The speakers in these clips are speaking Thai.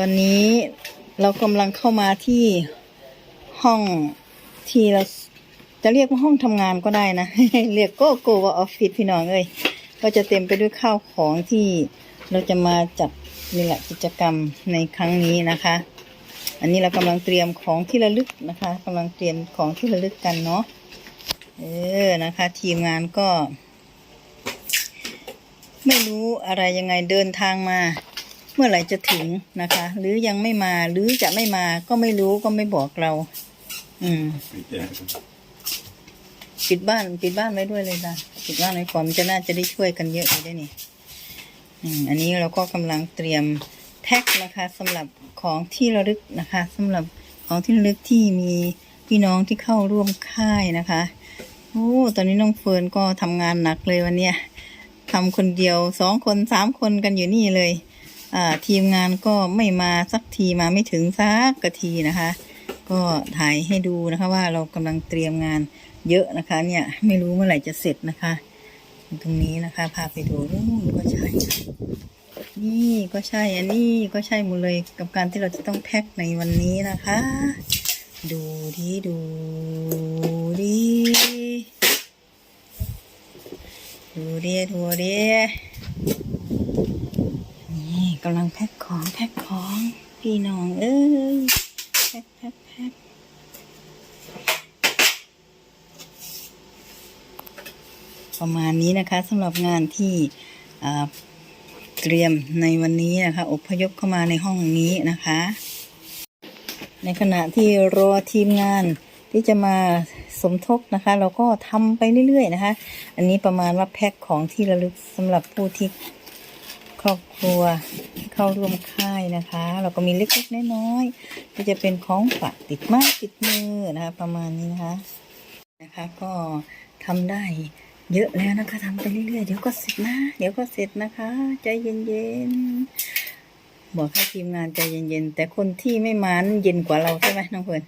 อนนี้เรากำลังเข้ามาที่ห้องที่เราจะเรียกว่าห้องทำงานก็ได้นะ เรียกก้โกว่าออฟฟิศพี่น้องเอ้ยก็จะเต็มไปด้วยข้าวของที่เราจะมาจัดนี่แหละกิจกรรมในครั้งนี้นะคะ อันนี้เรากำลังเตรียมของที่ระลึกนะคะกำลังเตรียมของที่ระลึกกันเนาะเออนะคะ ทีมงานก็ ไม่รู้อะไรยังไงเดินทางมา มื่อไหร่จะถึงนะคะ หรือยังไม่มาหรือจะไม่มาก็ไม่รู้ก็ไม่บอกเรา อืม ปิดบ้านปิดบ้านไว้ด้วยเลยนะปิดบ้านไว้ก่อนมันจะน่าจะได้ช่วยกันเยอะเลยได้นี่อืมอันนี้เราก็กำลังเตรียมแพ็คนะคะสำหรับของที่ระลึกนะคะสำหรับของที่ระลึกที่มีพี่น้องที่เข้าร่วมค่ายนะคะโอ้ตอนนี้น้องเฟิร์นก็ทำงานหนักเลยวันเนี้ยทำคนเดียวสองคนสามคนกันอยู่นี่เลย ทีมงานก็ไม่มาสักทีมาไม่ถึงสักกะทีนะคะ ก็ถ่ายให้ดูนะคะว่าเรากำลังเตรียมงานเยอะนะคะ เนี่ยไม่รู้เมื่อไหร่จะเสร็จนะคะ ตรงนี้นะคะ พาไปดูนู่นก็ใช่ นี่ก็ใช่อันนี้ก็ใช่หมดเลยกับการที่เราจะต้องแพ็คในวันนี้นะคะ ดูดีดูดีดูดีดูดี กำลังแพ็คของแพ็คของ พี่น้องเอ้ยแพ็คแพ็คแพ็คประมาณนี้นะคะสำหรับงานที่เตรียมในวันนี้นะคะอพยพเข้ามาในห้องนี้นะคะ ในขณะที่รอทีมงานที่จะมาสมทบนะคะ เราก็ทำไปเรื่อยๆนะคะ อันนี้ประมาณว่าแพ็คของที่ระลึกสำหรับผู้ที่ ครอบครัวเข้าร่วมค่ายนะคะ เราก็มีเล็กๆน้อยๆที่จะเป็นของฝากติดไม้ติดมือนะคะ ประมาณนี้นะคะนะคะ ก็ทำได้เยอะแล้วนะคะทำไปเรื่อยๆเดี๋ยวก็เสร็จนะ เดี๋ยวก็เสร็จนะคะ ใจเย็นๆบอกให้ทีมงานใจเย็นๆแต่คนที่ไม่มานั้นเย็นกว่าเราใช่ไหมน้องเพื่อน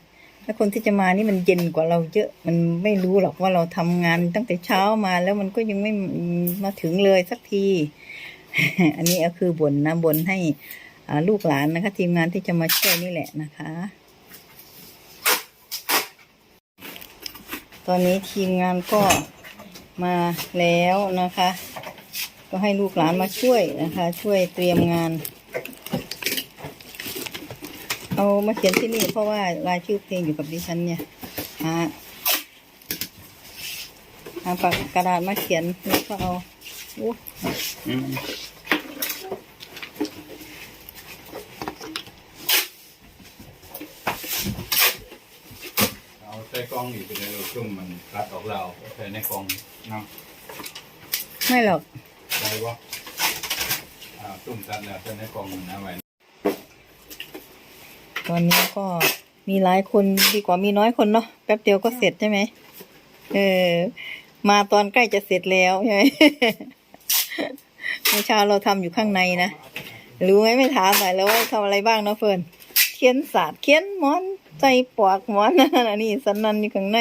ถ้าคนที่จะมานี่มันเย็นกว่าเราเยอะ มันไม่รู้หรอกว่าเราทำงานตั้งแต่เช้ามาแล้วมันก็ยังไม่มาถึงเลยสักที อันนี้ก็คือบ่นนะบ่นให้ลูกหลานนะคะ ทีมงานที่จะมาช่วยนี่แหละนะคะ ตอนนี้ทีมงานก็มาแล้วนะคะ ก็ให้ลูกหลานมาช่วยนะคะ ช่วยเตรียมงาน เอามาเขียนที่นี่เพราะว่ารายชื่อเพลงอยู่กับดิฉันเนี่ยหาหาปากกระดาษมาเขียนแล้วก็เอา โอ้อืมเอาใส่กล้องอยู่ไปเลยเราจุ่มมันรัดออกเราใส่ในกล้องเนาะไม่หรอกได้ปะอ่าจุ่มตัดแล้วใส่ในกล้องมันเอาไว้ตอนนี้ก็มีหลายคนดีกว่ามีน้อยคนเนาะแป๊บเดียวก็เสร็จใช่ไหมเออ มาตอนใกล้จะเสร็จแล้วใช่ไหม เมื่อเช้าเราทำอยู่ข้างในนะ รู้ไหมไม่ถามหน่อยแล้วว่าทำอะไรบ้างเนะเฟิร์นเขียนศาสตร์เขียนมอนใจปอกมอนอันนี้สันนันอยู่ข้างใน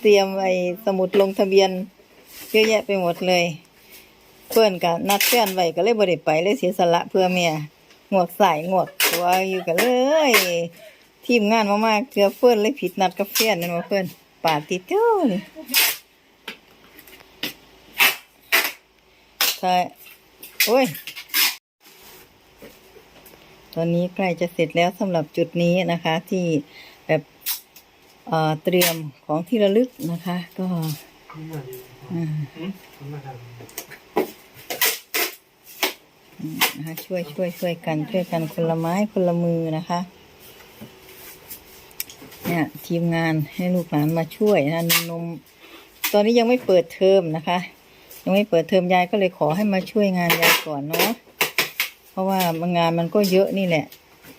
เตรียมไอ้สมุดลงทะเบียน เยอะแยะไปหมดเลย เพื่อนก็นัดเพื่อนไว้ก็เลยบ่ได้ไปเลยเสียสละเพื่อเมียงวกสายงวกตัวอยู่กันเลย ทีมงานมากๆเกือเพื่อนเลยผิดนัดกับเพื่อนนั่นมาเพื่อนปาดติดเจ้า ใช่โอ้ย ตอนนี้ใกล้จะเสร็จแล้วสำหรับจุดนี้นะคะ ที่แบบเเตรียมของที่ระลึกนะคะ ก็นะคะช่วยช่วยช่วยกัน ช่วยกันคนละไม้คนละมือนะคะ เนี่ยทีมงานให้ลูกหลานมาช่วยนะนมตอนนี้ยังไม่เปิดเทอมนะคะ ยังไม่เปิดเทอมยายก็เลยขอให้มาช่วยงานยายก่อนเนาะเพราะว่างานมันก็เยอะนี่แหละ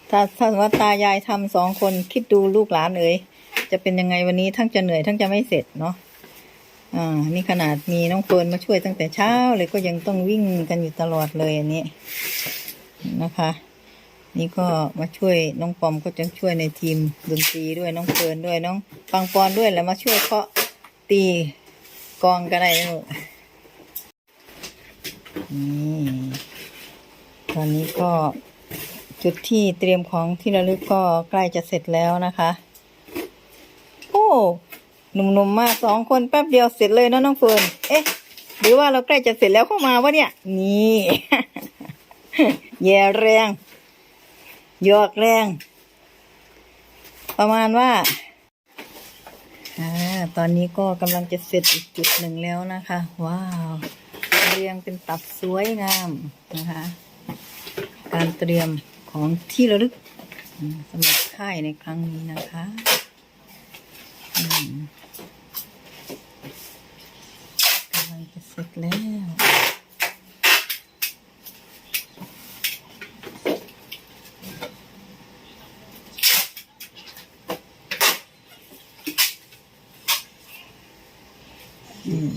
ถ้าถ้าว่าตายายทำสองคนคิดดูลูกหลานเอ๋ยจะเป็นยังไงวันนี้ทั้งจะเหนื่อยทั้งจะไม่เสร็จเนาะอ่านี่ขนาดมีน้องเฟิร์นมาช่วยตั้งแต่เช้าเลยก็ยังต้องวิ่งกันอยู่ตลอดเลยอันนี้นะคะ นี่ก็มาช่วยน้องปอมก็จะช่วยในทีมดนตรีด้วยน้องเฟิร์นด้วยน้องปังปอนด้วยแล้วมาช่วยเคาะตีกองก็ได้นะลูก นี่ตอนนี้ก็จุดที่เตรียมของที่ระลึกก็ใกล้จะเสร็จแล้วนะคะ โอ้หนุ่มๆมาสองคนแป๊บเดียวเสร็จเลยนะน้องเฟิร์นเอ๊ะ หรือว่าเราใกล้จะเสร็จแล้วเข้ามาวะเนี่ย นี่แย่แรงหยอกแรง ประมาณว่าอ่าตอนนี้ก็กำลังจะเสร็จอีกจุดหนึ่งแล้วนะคะ ว้าว เรียงเป็นตับสวยงามนะคะ การเตรียมของที่ระลึกสำหรับค่ายในครั้งนี้นะคะกำลังจะเสร็จแล้วอืม